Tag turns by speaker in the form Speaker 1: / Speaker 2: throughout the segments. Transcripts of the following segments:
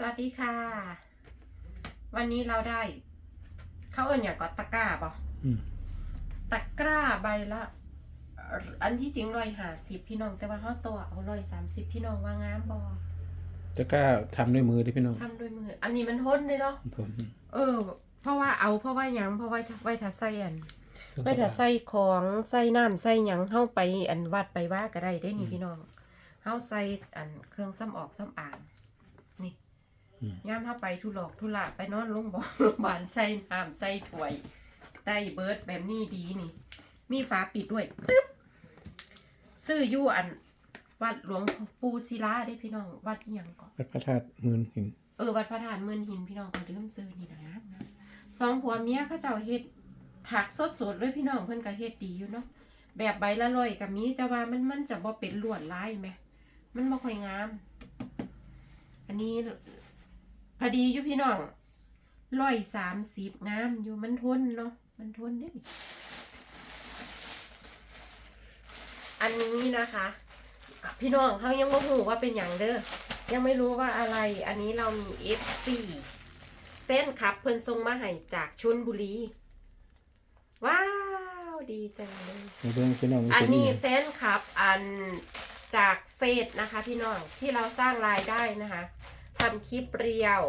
Speaker 1: สวัสดีค่ะ วันนี้เราได้ เขาเอิญอย่างก็ตะกร้าป่ะ
Speaker 2: อืม
Speaker 1: ตะกร้าใบละเอ่ออันที่จริงร้อยหาสิบพี่น้อง แต่ว่าเขาตัวเอาร้อยสามสิบพี่น้องว่างามบอ
Speaker 2: จะกล้าทำด้วยมือดิพี่น้อง
Speaker 1: ทำด้วยมือ อันนี้มันทนเลยเนาะ
Speaker 2: ทน
Speaker 1: เออ เพราะว่าเอาเพราะว่าหยังเพราะว่าไว้ถ้าใส่อันไว้ถ้าใส่ของใส่น้ำใส่หยังเข้าไปอันวัดไปว่าก็ได้ได้นี่พี่น้องเข้าใส่อันเครื่องซ้ำออกซ้ำอ่างนี่
Speaker 2: อืม
Speaker 1: ย่ามเข้าไปทุหลอกทุละไปนอนโรงพยาบาลโรงพยาบาลใส่น้ำใส่ถ้วยได้เบิร์ดแบบนี้ดีนี่ มีฝาปิดด้วยตึ๊บซื้ออยู่อัน วัดหลวงปู่ศิลาได้พี่น้อง วัดอหย่างก่อน
Speaker 2: วัดพระธาตุหมื่นหิน
Speaker 1: เออวัดพระธาตุเมืองหินพี่น้องก็เริ่มซื้อนี่นะนะนะสองผัวเมียเขาเจ้าเฮ็ดถักสดสดๆเลยพี่น้องเพิ่นก็เฮ็ดดีอยู่เนาะแบบใบละร้อยก็มีแต่ว่ามันมันจะบ่เป็นลวดลายไหมมันบ่ค่อยงาม อันนี้ พอดีอยู่พี่น้องร้อยสามสิบงามอยู่มันทนเนาะมันทนได้ดิอันนี้นะคะอะพี่น้องเขายังบ่ฮู้ว่าเป็นอย่างเด้อยังไม่รู้ว่าอะไร อันนี้เรามี F4 แฟนคลับเพิ่นส่งมาให้จากชลบุรี ว้าว ดีจังเลย
Speaker 2: ในเรื่องพี่น้อง
Speaker 1: อัน
Speaker 2: เป็
Speaker 1: นี้
Speaker 2: ยัง
Speaker 1: แฟนคลับอันจากเฟซนะคะ พี่น้องที่เราสร้างรายได้นะคะ ทำคลิปเรียว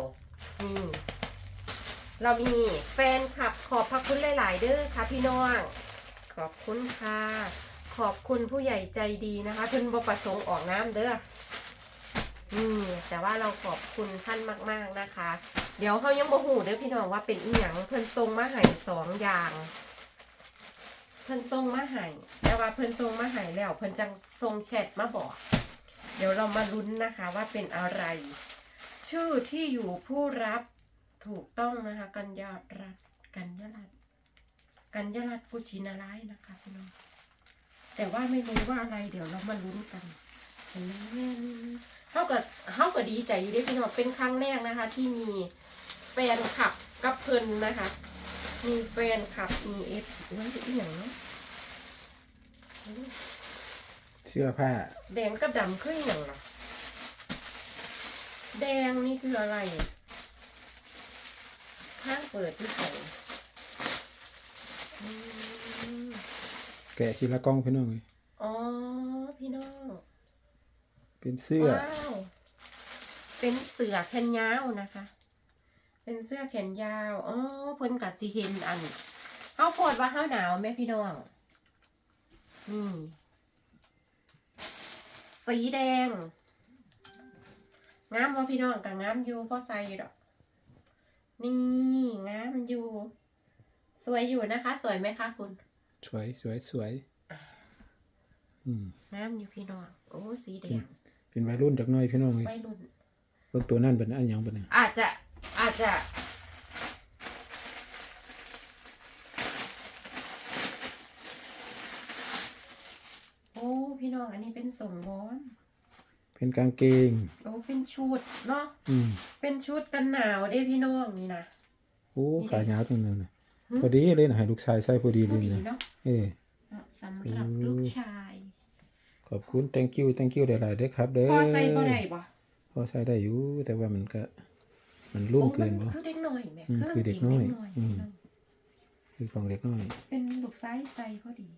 Speaker 1: นี่เรามีแฟนคลับขอบพระคุณหลาย ๆ เด้อค่ะพี่น้อง ขอบคุณค่ะ ขอบคุณผู้ใหญ่ใจดีนะคะเพิ่นบ่ประสงค์ออกน้ำเด้อนี่แต่ว่าเราขอบคุณท่านมาก ๆ นะคะ เดี๋ยวเขายังบ่หูเด้อพี่น้องว่าเป็นอีหยังเพิ่นทรงมาให้สองอย่าง เพิ่นทรงมาให้แต่ว่าเพิ่นทรงมาให้แล้ว เพิ่นจังทรงแชทมาบอก เดี๋ยวเรามาลุ้นนะคะว่าเป็นอะไร ชื่อที่อยู่ผู้รับถูกต้องนะคะ กัญญารัตน์กัญญารัตน์กัญญารัตน์กุชินาร้ายนะคะพี่น้องแต่ว่าไม่รู้ว่าอะไรเดี๋ยวเรามาลุ้นกันเท่ากับเท่ากับดีใจอยู่ด้วยพี่น้องเป็นครั้งแรกนะคะ ที่มีแฟนคลับกับเพิ่นนะคะ มีแฟนคลับมีเอฟนั่นคืออย่างเนาะ
Speaker 2: เสื้อผ้า
Speaker 1: แดงกับดำคืออหย่างเหรอ แดงนี่คืออะไรข้างเปิดที่ใส่อืม
Speaker 2: แกะทีละกล้องพี่น้องเลย
Speaker 1: อ๋อ พี่น้อง
Speaker 2: เป็นเสื้อ
Speaker 1: ว้าว เป็นเสือแขนยาวนะคะ เป็นเสื้อแขนยาว อ๋อเพิ่นกัดจีเห็นอันเขาโพดว่าเขาหนาวไหมพี่น้อง นี่ สีแดง งามว่าพี่น้องกับงามอยู่เพราะใส่ดอก นี่งามอยู่ สวยอยู่นะคะ สวยไหมคะคุณ
Speaker 2: สวยสวยสวยอืม
Speaker 1: งามอยู่พี่น้องโอ้สีแดง
Speaker 2: เป็นวัยรุ่นจากหน้อยพี่น้องเลย
Speaker 1: ไม่รุ่น
Speaker 2: เบิ่งตัวนั่นเป็นอันหยังเป็นย
Speaker 1: อาจจะอาจจะโอ้พี่น้องอันนี้เป็นสงร้อน
Speaker 2: เป็นกางเกง
Speaker 1: โอ้เป็นชุดเนาะ
Speaker 2: อืม
Speaker 1: เป็นชุดกันหนาวเด้พี่น้องนี่นะ
Speaker 2: โอ้ขายาวตรงนั้นนะ
Speaker 1: หึ
Speaker 2: พอดีเลยนะให้ลูกชายใส่พอดี
Speaker 1: พ
Speaker 2: เล
Speaker 1: อยดี
Speaker 2: นะ
Speaker 1: เนาะ
Speaker 2: เออ
Speaker 1: เนาะสำหรับลูกชาย
Speaker 2: ขอบคุณ thank you thank you หลายๆเด้อครับเด้อ
Speaker 1: พอใส่บ่ได้บ่
Speaker 2: พอใส่ได้อยู่ แต่ว่ามันก็ มันรุ่น
Speaker 1: โอ้
Speaker 2: เกิน
Speaker 1: มั
Speaker 2: บ่
Speaker 1: คือเด็กน้อยแหม่
Speaker 2: อืม
Speaker 1: เครื่อง
Speaker 2: คือเด็ก
Speaker 1: กิ
Speaker 2: น้อย
Speaker 1: เด็กน้อย
Speaker 2: อืม
Speaker 1: พี่น้อง
Speaker 2: คือของเด็กน้อย
Speaker 1: เป็นลูกชายใส่พอดี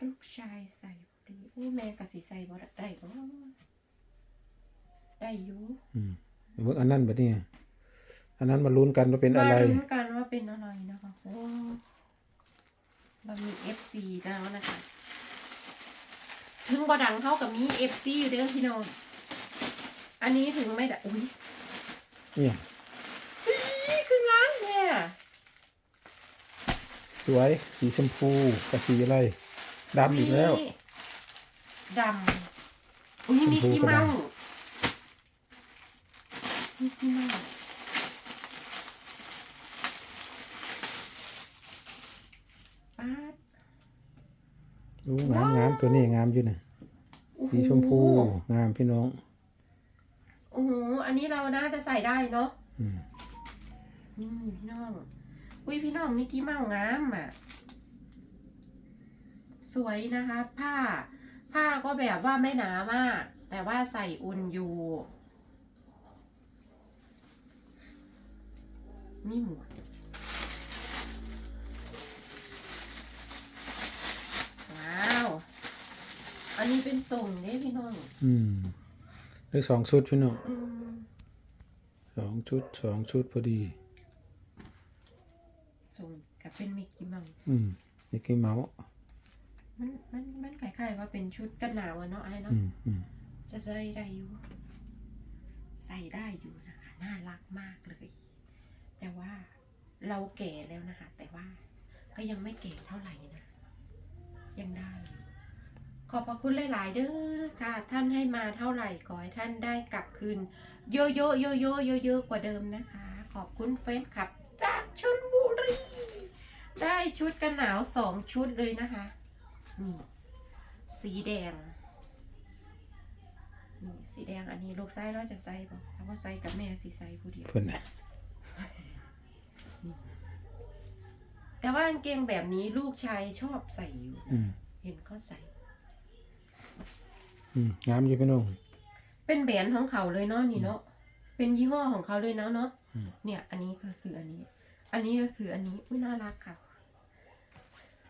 Speaker 1: ลูกชายใส่พ อดีโอ้แม่กะสิใส่บ่ได้บ่ได้อยู่
Speaker 2: อืมเบิ่งอันนั้นบัดนี้อันนั้นมาลุ้นกันว่าเป็นอะไร
Speaker 1: มาลุ้นกันว่าเป็นอะไรนะคะโอ้เรามี FC แล้วนะคะถึงบ่ดังเท่ากับมี FC อยู่เด้อพี่น้องอันนี้ถึงไม่ดังอุ้ย
Speaker 2: เนี่ย
Speaker 1: นี่คือล้างเนี่ย
Speaker 2: สวยสีชมพูกับสีอะไรดำอีกแล้ว
Speaker 1: นี่ ดำอุ้ยมี
Speaker 2: ชมพู
Speaker 1: กี่
Speaker 2: กับ
Speaker 1: เมา
Speaker 2: ด
Speaker 1: มีกี่เมาป๊าด
Speaker 2: ดูงามงามตัวนี้งามอยู่นะ
Speaker 1: โอ้โห
Speaker 2: สีชมพูงามพี่น้อง
Speaker 1: โอ้โห อันนี้เราน่าจะใส่ได้เนาะ
Speaker 2: อืม
Speaker 1: นี่พี่น้อง อุ้ยพี่น้องมิกกี้เมางามอะ สวยนะคะ ผ้า ผ้าก็แบบว่าไม่หนามาก แต่ว่าใส่อุ่นอยู่ มีหมวกว้าว อันนี้เป็นส่งเด้พี่น้อง
Speaker 2: อืมได้สองชุดพี่น้อง
Speaker 1: อืม
Speaker 2: สองชุดสองชุดพอดี
Speaker 1: ส่งกับเป็นมิกกี้เมัง
Speaker 2: อืมมิกกี้เมาส์
Speaker 1: มันมันมันคล้ายๆว่าเป็นชุดกันหนาวอะเนาะไอ้เนาะ
Speaker 2: อืมอืม
Speaker 1: จะใส่ได้อยู่ ใส่ได้อยู่นะคะน่ารักมากเลย แต่ว่าเราแก่แล้วนะคะ แต่ว่าก็ยังไม่แก่เท่าไหร่นะ ยังได้อยู่ขอบพระคุณหลาย ๆ เด้อค่ะ ท่านให้มาเท่าไหร่ขอให้ท่านได้กลับคืนเยอะๆเยอะๆเยอะๆเยอะๆกว่าเดิมนะคะ ขอบคุณเฟนคลับ จากชนบุรี ได้ชุดกันหนาวสองชุดเลยนะคะ นี่สีแดงนี่สีแดงอันนี้ลูกไส้เราจะใส่ป่ะถ้าว่าใส่กับแม่สีใส่ผู้เดียว
Speaker 2: เพิ่นน่ะ
Speaker 1: แต่ว่ากางเกงแบบนี้ลูกชายชอบใส่อยู่
Speaker 2: อืม
Speaker 1: เห็นเขาใส่
Speaker 2: อืมงามอยู่พี่น้อง
Speaker 1: เป็นแบรนด์ของเขาเลยเนาะนี่เนาะ เป็นยี่ห้อของเขาเลยเนาะเนาะ
Speaker 2: อืม
Speaker 1: เนี่ย อันนี้ก็คืออันนี้ อันนี้ก็คืออันนี้ อุ้ยน่ารักค่ะ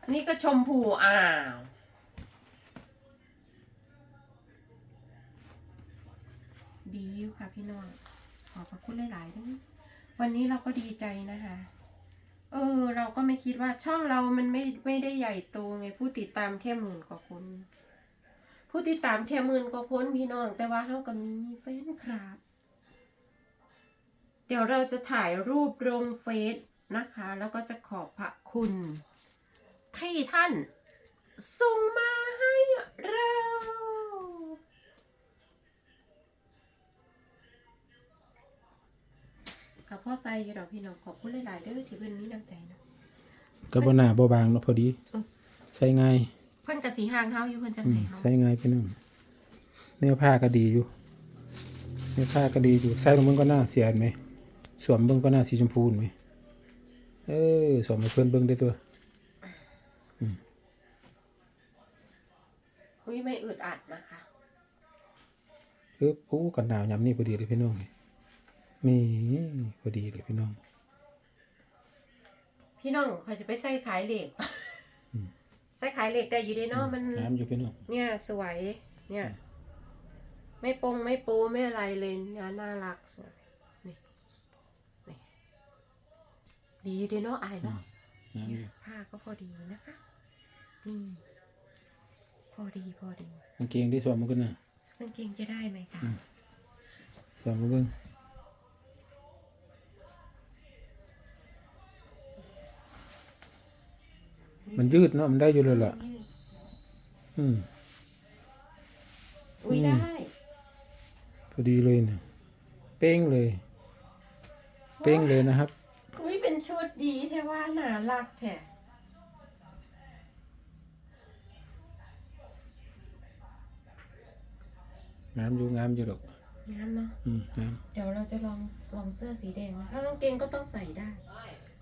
Speaker 1: อันนี้ก็ชมพูอ้าว ดีค่ะพี่น้อง ขอบพระคุณหลายๆด้วยวันนี้เราก็ดีใจนะคะ เออ เราก็ไม่คิดว่าช่องเรามันไม่ไม่ได้ใหญ่โตไงผู้ติดตามแค่หมื่นกว่าคนผู้ติดตามแค่หมื่นกว่าคนพี่น้อง แต่ว่าเขาก็มีแฟนคลับ เดี๋ยวเราจะถ่ายรูปลงเฟซนะคะ แล้วก็จะขอบพระคุณ ที่ท่าน ส่งมาให้เรา กับพ่อไซอยู่ดอกพี่น้องขอบคุณหลายๆเด้อที่เพิ่นมีน้ำใจนะ
Speaker 2: ก็บ่หนาบ่บางเนาะพอดี
Speaker 1: อืม
Speaker 2: ใส่ง่าย
Speaker 1: เพิ่นกะสีห่างเฮาอยู่เพิ่นจัง
Speaker 2: อื
Speaker 1: ไหน
Speaker 2: ม
Speaker 1: เฮา
Speaker 2: ใส่ง่ายพี่น้องเนื้อผ้าก็ดีอยู่เนื้อผ้าก็ดีอยู่ใส่ลงเบิ่งก็น่าเสียดไหมสวมเบิ่งก็น่าสีชมพูไหมเออสวมให้เพิ่นเบิ่งได้ตัว
Speaker 1: อุ้ยไม่อึดอัดนะคะ
Speaker 2: ปึ๊บโอ้กันหนาวยามนี้พอดีเลยพี่น้องมีพอดีเลยพี่น้อง
Speaker 1: พี่น้องขอยสิไปใส่ขายเหล็กใส่ขายเหล็กได้อยู่เด้เนาะมัน
Speaker 2: น้ำอยู่พี่น้อง
Speaker 1: เนี่ยสวยเนี่ย ไม่ปงไม่ปูไม่อะไรเลยเนี่ยน่ารักสวยนี่นี่ดีอยู่เด้เนาะอายเนาะ
Speaker 2: น้ำอยู่
Speaker 1: ผ้าก็พอดีนะคะนี่ พอดีพอดี
Speaker 2: กางเกงที่สวมมันก็น่ะ
Speaker 1: กางเกงจะได้ไหมคะ
Speaker 2: สวมมาเบิ่งมันยืดเนาะมันได้อยู่เลยล่ะ อืม
Speaker 1: อุ้ย
Speaker 2: อืม
Speaker 1: ได้
Speaker 2: พอดีเลยเนี่ยเป้งเลย เป้งเลยนะครับ
Speaker 1: อุ้ยเป็นชุดดีแท้ว่าหนารักแท้
Speaker 2: งามอยู่งามอยู่ดอก
Speaker 1: งามเนาะ
Speaker 2: อืมงาม
Speaker 1: เดี๋ยวเราจะลองลองเสื้อสีแดงนะถ้ากางเกงก็ต้องใส่ได้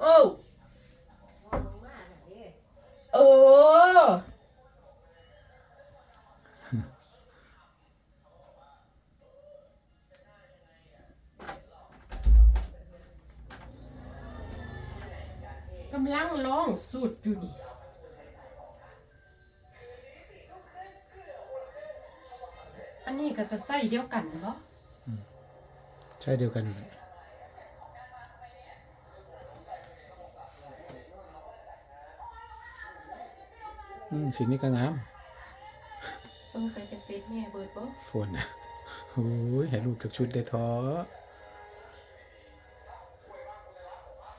Speaker 1: โอ้โอ้กำลังลองสุดอยู่นี่ นนี้ก็จะใส่เดียวกันเนาะ
Speaker 2: ใช่เดียวกันเลยอืมสีนี้ก็งาม
Speaker 1: สงสัยจะเซ็ตแม่เบิดบ่
Speaker 2: ฝนนะโอ้ยให้ลูกจากชุดได้ท้อ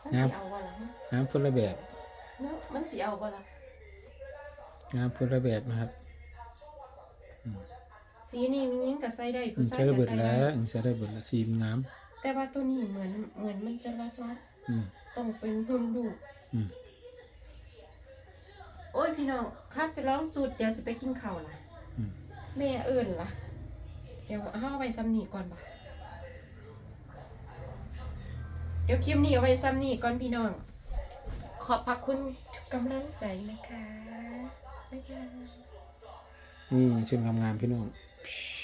Speaker 1: มัน
Speaker 2: งาม
Speaker 1: สิเอาบ่ล่ะฮะ
Speaker 2: งามคนละแบบ
Speaker 1: เนาะมันสิเอาบ่ล่ะ
Speaker 2: งามคนละแบบนะครับ
Speaker 1: สีนี้มียิงก็ใส่ได้
Speaker 2: อื
Speaker 1: ผู้
Speaker 2: ม
Speaker 1: ชาย
Speaker 2: ใช้ระ
Speaker 1: ก็
Speaker 2: เบิด
Speaker 1: ใส่
Speaker 2: แล้
Speaker 1: ได้
Speaker 2: วอืมใช้ระเบิดแล้วสีมันงาม
Speaker 1: แต่ว่าตัวนี้เหมือนเหมือนมันจะรัดรัด
Speaker 2: อืม
Speaker 1: ต้องเป็นหุ่นลูก
Speaker 2: อืม
Speaker 1: โอ้ยพี่น้องครับจะร้องสูตรเดี๋ยวสิไปกินข้าวล่ะ
Speaker 2: อืม
Speaker 1: แม่เอิ่นล่ะ เดี๋ยวเอาไว้ซ้ำนี่ก่อนบ่เดี๋ยวคลิปนี้เอาไว้ซ้ำนี่ก่อนพี่น้อง ขอบพระคุณทุกกำลังใจนะคะ บ๊ายบาย
Speaker 2: นี่ชุดงามๆพี่น้อง Psh.